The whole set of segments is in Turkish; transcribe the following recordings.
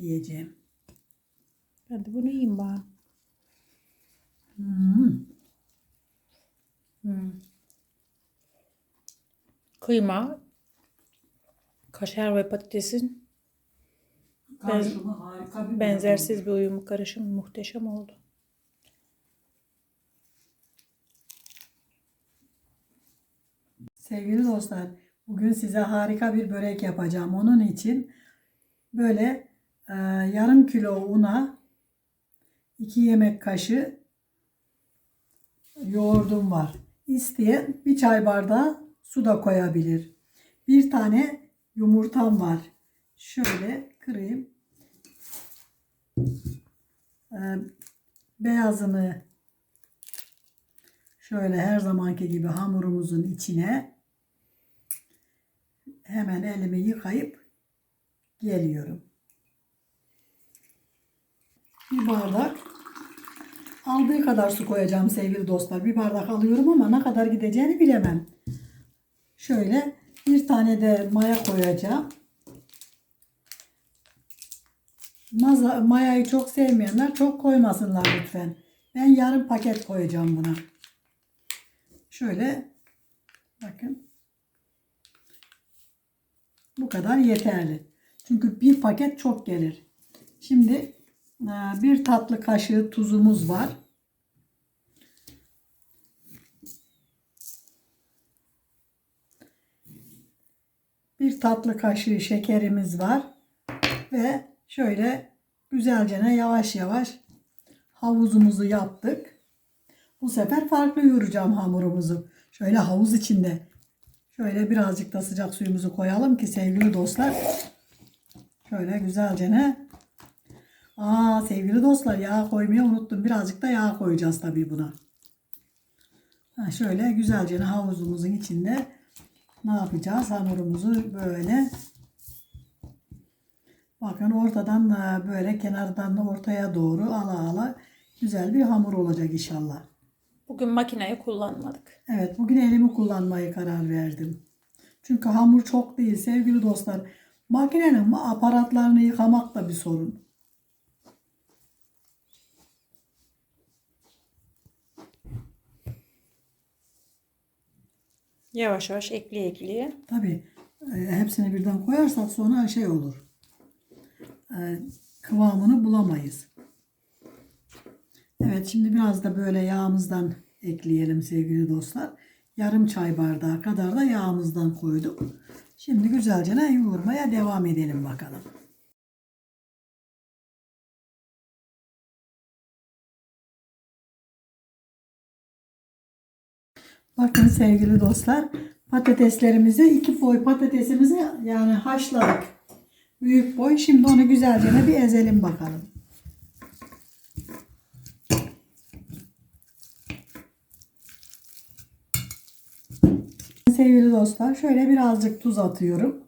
yiyeceğim. Ben de bunu yiyeyim bari. Hmm. Hmm. Kıyma, kaşar ve patatesin Karışımı harika bir benzersiz bir uyumu karışım muhteşem oldu. Sevgili dostlar, bugün size harika bir börek yapacağım. Onun için böyle yarım kilo una, 2 yemek kaşığı yoğurdum var. İsteyen bir çay bardağı su da koyabilir. Bir tane yumurtam var. Şöyle kırayım. E, beyazını şöyle her zamanki gibi hamurumuzun içine hemen elimi yıkayıp geliyorum. Bir bardak aldığı kadar su koyacağım sevgili dostlar. Bir bardak alıyorum ama ne kadar gideceğini bilemem. Şöyle bir tane de maya koyacağım. Maza, mayayı çok sevmeyenler çok koymasınlar lütfen. Ben yarım paket koyacağım buna. Şöyle bakın. Bu kadar yeterli. Çünkü bir paket çok gelir. Şimdi bir tatlı kaşığı tuzumuz var. Bir tatlı kaşığı şekerimiz var. Ve şöyle güzelce yavaş yavaş havuzumuzu yaptık. Bu sefer farklı yoğuracağım hamurumuzu. Şöyle havuz içinde. Şöyle birazcık da sıcak suyumuzu koyalım ki sevgili dostlar. Şöyle güzelce ne? Aa sevgili dostlar yağ koymayı unuttum. Birazcık da yağ koyacağız tabii buna. Ha, şöyle güzelce havuzumuzun içinde ne yapacağız? Hamurumuzu böyle bakın ortadan da böyle kenardan da ortaya doğru ala ala güzel bir hamur olacak inşallah. Bugün makineyi kullanmadık. Evet, bugün elimi kullanmaya karar verdim. Çünkü hamur çok değil sevgili dostlar. Makinenin aparatlarını yıkamak da bir sorun. Yavaş yavaş ekleye ekleye. Tabii e, hepsini birden koyarsak sonra şey olur. E, kıvamını bulamayız. Evet, şimdi biraz da böyle yağımızdan ekleyelim sevgili dostlar. Yarım çay bardağı kadar da yağımızdan koyduk. Şimdi güzelce yoğurmaya devam edelim bakalım. Bakın sevgili dostlar patateslerimizi iki boy patatesimizi yani haşladık. Büyük boy. Şimdi onu güzelce bir ezelim bakalım. Sevgili dostlar şöyle birazcık tuz atıyorum.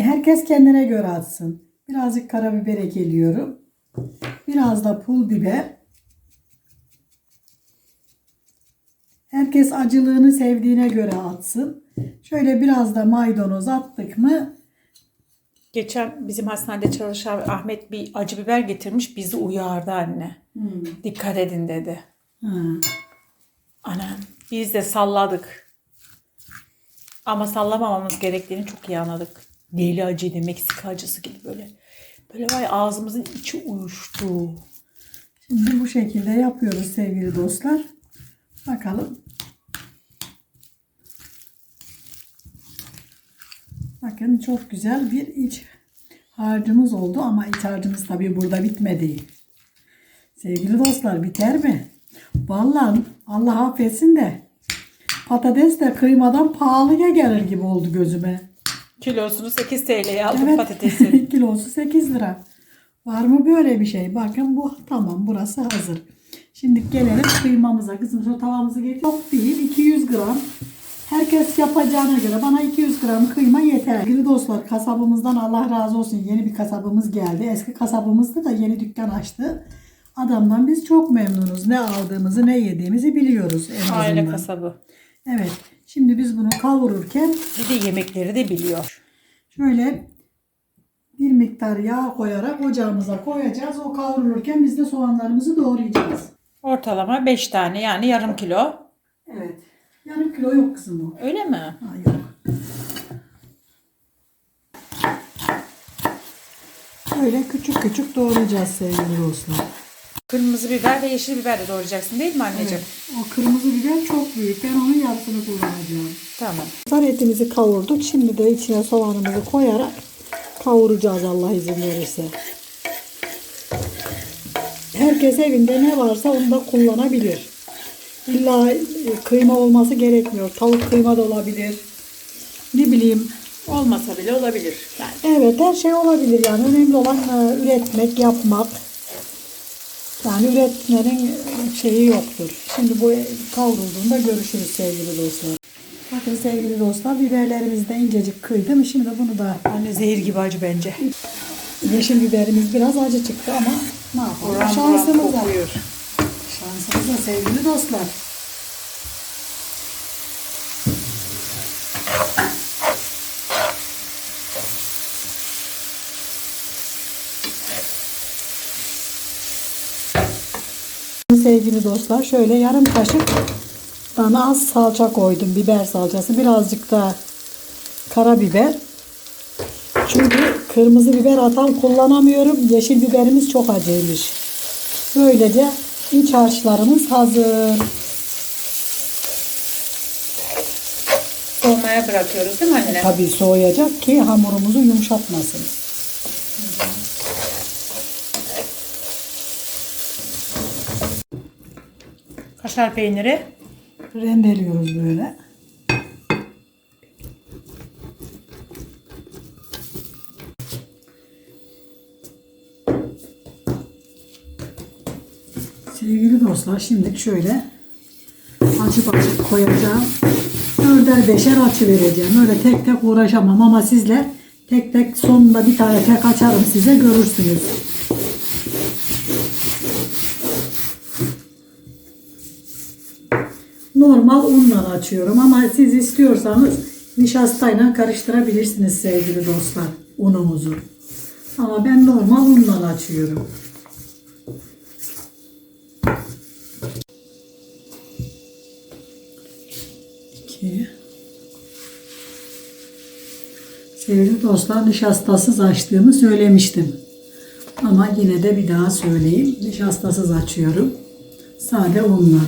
Herkes kendine göre atsın. Birazcık karabiber ekliyorum. Biraz da pul biber. Herkes acılığını sevdiğine göre atsın. Şöyle biraz da maydanoz attık mı Geçen bizim hastanede çalışan Ahmet bir acı biber getirmiş. Bizi uyardı anne. Hmm. Dikkat edin dedi. Ha. Anam biz de salladık. Ama sallamamamız gerektiğini çok iyi anladık. Deli acıydı. Meksika acısı gibi böyle. Böyle vay ağzımızın içi uyuştu. Şimdi bu şekilde yapıyoruz sevgili dostlar. Bakalım. Bakın çok güzel bir iç harcımız oldu ama iç harcımız tabii burada bitmedi. Sevgili dostlar biter mi? Vallahi Allah affetsin de patates de kıymadan pahalıya gelir gibi oldu gözüme. Kilosunu 8 TL'ye aldık Evet. patatesin. Kilosu 8 lira. Var mı böyle bir şey? Bakın bu tamam burası hazır. Şimdi gelelim kıymamıza. Kızım şu tavamızı getir. Çok değil 200 gram. Herkes yapacağına göre bana 200 gram kıyma yeter. Sevgili dostlar kasabımızdan Allah razı olsun yeni bir kasabımız geldi. Eski kasabımızda da yeni dükkan açtı. Adamdan biz çok memnunuz. Ne aldığımızı ne yediğimizi biliyoruz en azından. Aile kasabı. Evet. Şimdi biz bunu kavururken Bir de yemekleri de biliyor. Şöyle bir miktar yağ koyarak ocağımıza koyacağız. O kavrulurken biz de soğanlarımızı doğrayacağız. Ortalama 5 tane yani yarım kilo. Evet. Yarım kilo yok kızım o. Öyle mi? Ha, yok. Böyle küçük küçük doğrayacağız sevgili dostlar. Kırmızı biber ve yeşil biber de doğrayacaksın değil mi anneciğim? O kırmızı biber çok büyük. Ben onun yarısını kullanacağım. Tamam. Sonra etimizi kavurduk. Şimdi de içine soğanımızı koyarak kavuracağız Allah izin verirse. Herkes evinde ne varsa onu da kullanabilir. İlla e, kıyma olması gerekmiyor. Tavuk kıyma da olabilir. Ne bileyim. Olmasa bile olabilir. Yani Evet her şey olabilir yani. Önemli olan e, üretmek, yapmak. Yani üretmenin şeyi yoktur. Şimdi bu kavrulduğunda görüşürüz sevgili dostlar. Bakın sevgili dostlar biberlerimizi de incecik kıydım. Şimdi bunu da anne zehir gibi acı bence. yeşil biberimiz biraz acı çıktı ama ne yapalım? Oran Şansımız buran da sevgili dostlar. Sevgili dostlar şöyle yarım kaşık daha az salça koydum. Biber salçası. Birazcık da karabiber. Çünkü kırmızı biber atan kullanamıyorum. Yeşil biberimiz çok acıymış. Böylece iç harçlarımız hazır. Soğumaya bırakıyoruz değil mi anne? Tabii soğuyacak ki hamurumuzu yumuşatmasın. Kaşar peyniri. Rendeliyoruz böyle. Dostlar şimdi şöyle açıp açıp koyacağım. Dörder beşer açı vereceğim. Öyle tek tek uğraşamam ama sizler tek tek sonunda bir tane tek açarım size görürsünüz. Normal unla açıyorum ama siz istiyorsanız nişastayla karıştırabilirsiniz sevgili dostlar unumuzu. Ama ben normal unla açıyorum. İki. Sevgili dostlar nişastasız açtığımı söylemiştim. Ama yine de bir daha söyleyeyim. Nişastasız açıyorum. Sade unla.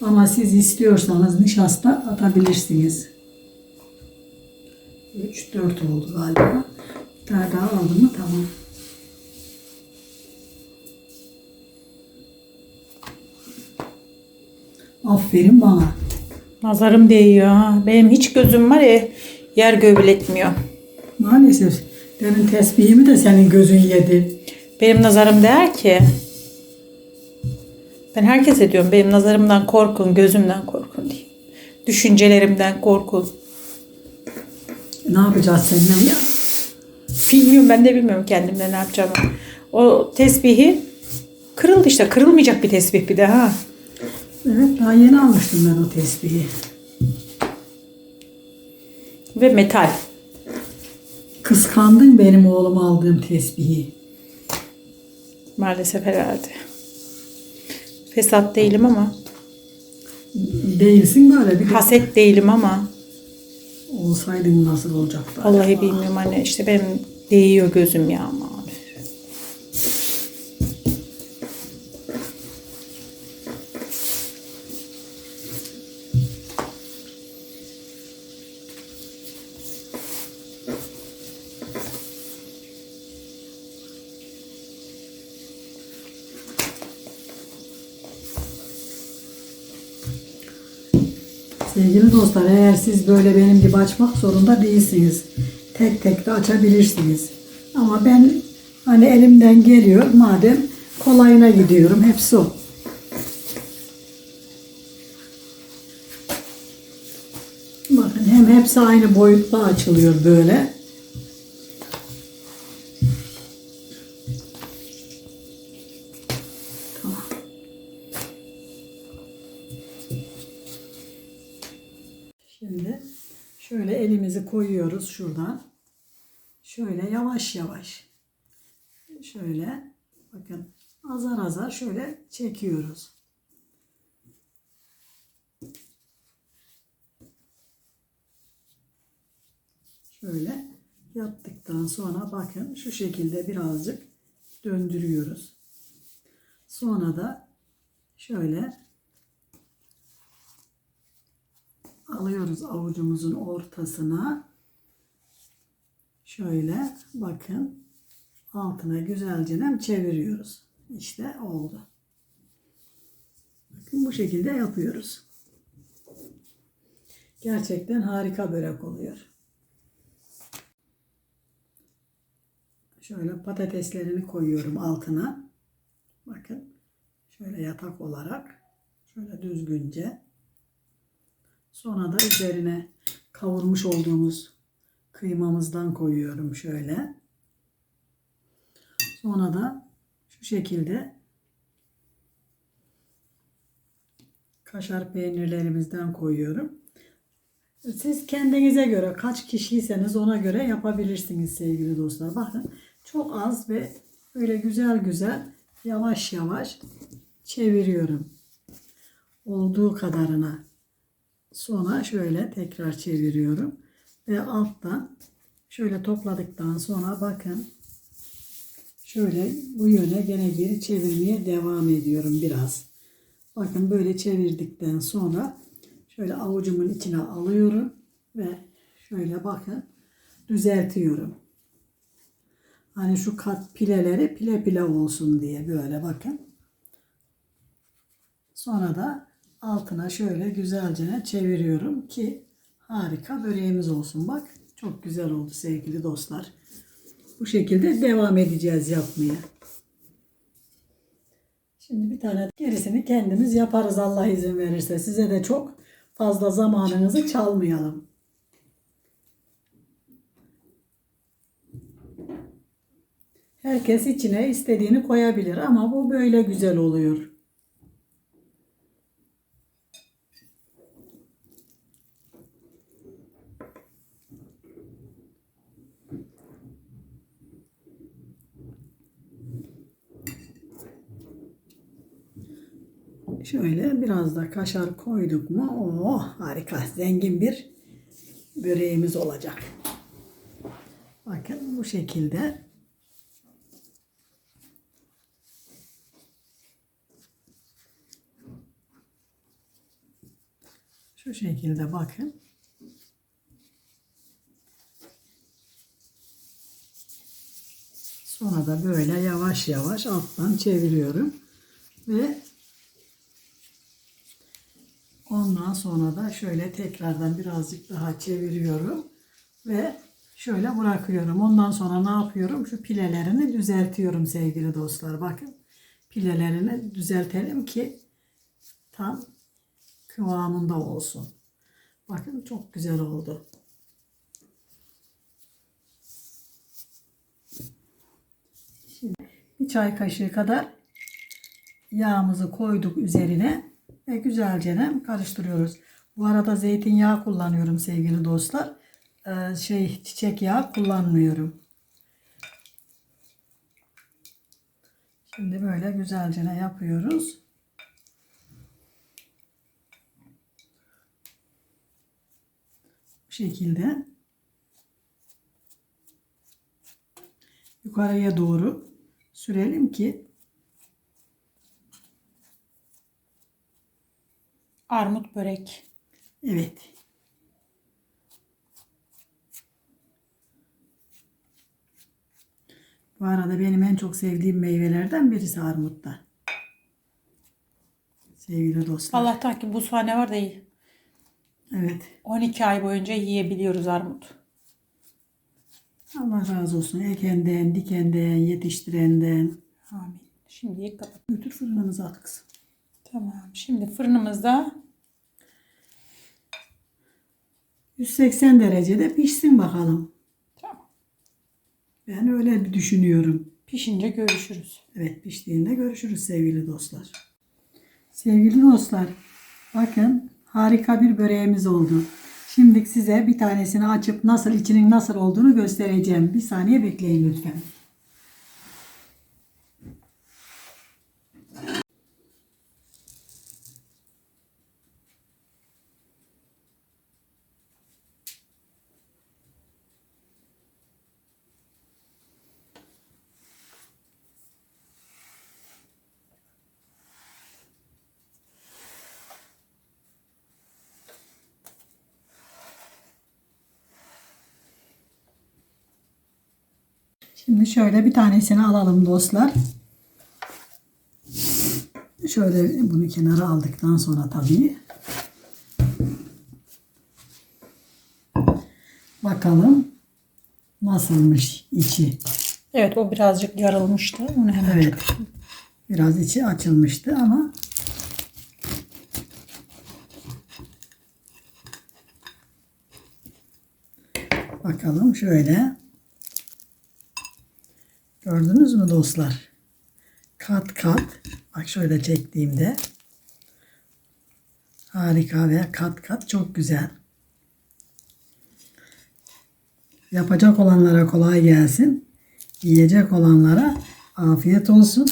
Ama siz istiyorsanız nişasta atabilirsiniz. 3 4 oldu galiba. Bir tane daha aldım mı tamam. Aferin bana. Nazarım değiyor ha. Benim hiç gözüm var ya yer gövletmiyor. Maalesef benim tesbihimi de senin gözün yedi. Benim nazarım değer ki. Ben herkese diyorum benim nazarımdan korkun, gözümden korkun diye. Düşüncelerimden korkun. Ne yapacağız seninle ya? Bilmiyorum ben de bilmiyorum kendimde ne yapacağımı. O tesbihi kırıldı işte. Kırılmayacak bir tesbih bir de ha. Evet daha yeni almıştım ben o tesbihi. Ve metal. Kıskandın benim oğlum aldığım tesbihi. Maalesef herhalde. Fesat değilim ama. Değilsin böyle bir de Haset değilim ama. olsaydın nasıl olacaktı? Vallahi bilmiyorum anne. işte benim değiyor gözüm ya ama. Siz böyle benim gibi açmak zorunda değilsiniz. Tek tek de açabilirsiniz. Ama ben hani elimden geliyor madem kolayına gidiyorum. Hepsi o. Bakın hem hepsi aynı boyutta açılıyor böyle. Koyuyoruz şuradan. şöyle yavaş yavaş şöyle bakın azar azar şöyle çekiyoruz. Şöyle yaptıktan sonra bakın şu şekilde birazcık döndürüyoruz. Sonra da şöyle alıyoruz avucumuzun ortasına. Şöyle bakın altına güzelce çeviriyoruz. İşte oldu. Bakın bu şekilde yapıyoruz. Gerçekten harika börek oluyor. Şöyle patateslerini koyuyorum altına. Bakın şöyle yatak olarak şöyle düzgünce. Sonra da üzerine kavurmuş olduğumuz kıymamızdan koyuyorum şöyle. Sonra da şu şekilde kaşar peynirlerimizden koyuyorum. Siz kendinize göre kaç kişiyseniz ona göre yapabilirsiniz sevgili dostlar. Bakın çok az ve böyle güzel güzel yavaş yavaş çeviriyorum. Olduğu kadarına. Sonra şöyle tekrar çeviriyorum. Ve alttan şöyle topladıktan sonra bakın şöyle bu yöne gene geri çevirmeye devam ediyorum biraz. Bakın böyle çevirdikten sonra şöyle avucumun içine alıyorum ve şöyle bakın düzeltiyorum. Hani şu kat pileleri pile pile olsun diye böyle bakın. Sonra da altına şöyle güzelce çeviriyorum ki harika böreğimiz olsun. Bak çok güzel oldu sevgili dostlar. Bu şekilde devam edeceğiz yapmaya. Şimdi bir tane gerisini kendimiz yaparız Allah izin verirse. Size de çok fazla zamanınızı çalmayalım. Herkes içine istediğini koyabilir ama bu böyle güzel oluyor. Şöyle biraz da kaşar koyduk mu oh harika zengin bir böreğimiz olacak. Bakın bu şekilde şu şekilde bakın. Sonra da böyle yavaş yavaş alttan çeviriyorum ve Ondan sonra da şöyle tekrardan birazcık daha çeviriyorum ve şöyle bırakıyorum. Ondan sonra ne yapıyorum? Şu pilelerini düzeltiyorum sevgili dostlar. Bakın pilelerini düzeltelim ki tam kıvamında olsun. Bakın çok güzel oldu. Şimdi bir çay kaşığı kadar yağımızı koyduk üzerine ve güzelce karıştırıyoruz. Bu arada zeytinyağı kullanıyorum sevgili dostlar. Ee, şey çiçek yağı kullanmıyorum. Şimdi böyle güzelce yapıyoruz. Bu şekilde yukarıya doğru sürelim ki Armut börek. Evet. Bu arada benim en çok sevdiğim meyvelerden birisi armutta. Sevgili dostlar. Allah'tan ki bu sahne var da iyi. Evet. 12 ay boyunca yiyebiliyoruz armut. Allah razı olsun. Ekenden, dikenden, yetiştirenden. Amin. Şimdilik kapat. Götür fırınımıza at kızım. Tamam. Şimdi fırınımızda 180 derecede pişsin bakalım. tamam. Ben öyle düşünüyorum. Pişince görüşürüz. Evet piştiğinde görüşürüz sevgili dostlar. Sevgili dostlar bakın harika bir böreğimiz oldu. Şimdi size bir tanesini açıp nasıl içinin nasıl olduğunu göstereceğim. Bir saniye bekleyin lütfen. Şimdi şöyle bir tanesini alalım dostlar. Şöyle bunu kenara aldıktan sonra tabii. Bakalım nasılmış içi. Evet o birazcık yarılmıştı. Onu hemen Evet. Biraz içi açılmıştı ama bakalım şöyle. Gördünüz mü dostlar? Kat kat. Bak şöyle çektiğimde. Harika ve kat kat çok güzel. Yapacak olanlara kolay gelsin. Yiyecek olanlara afiyet olsun.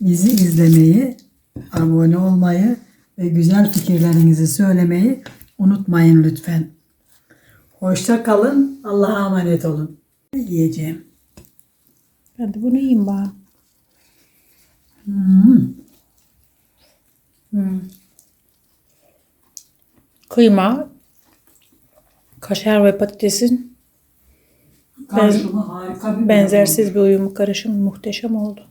Bizi izlemeyi, abone olmayı ve güzel fikirlerinizi söylemeyi unutmayın lütfen. Hoşça kalın. Allah'a emanet olun. Yiyeceğim. Ben de bunu yiyeyim bari. Hmm. Kıyma, kaşar ve patatesin Karşılığı harika bir benzersiz bir uyumu karışım muhteşem oldu.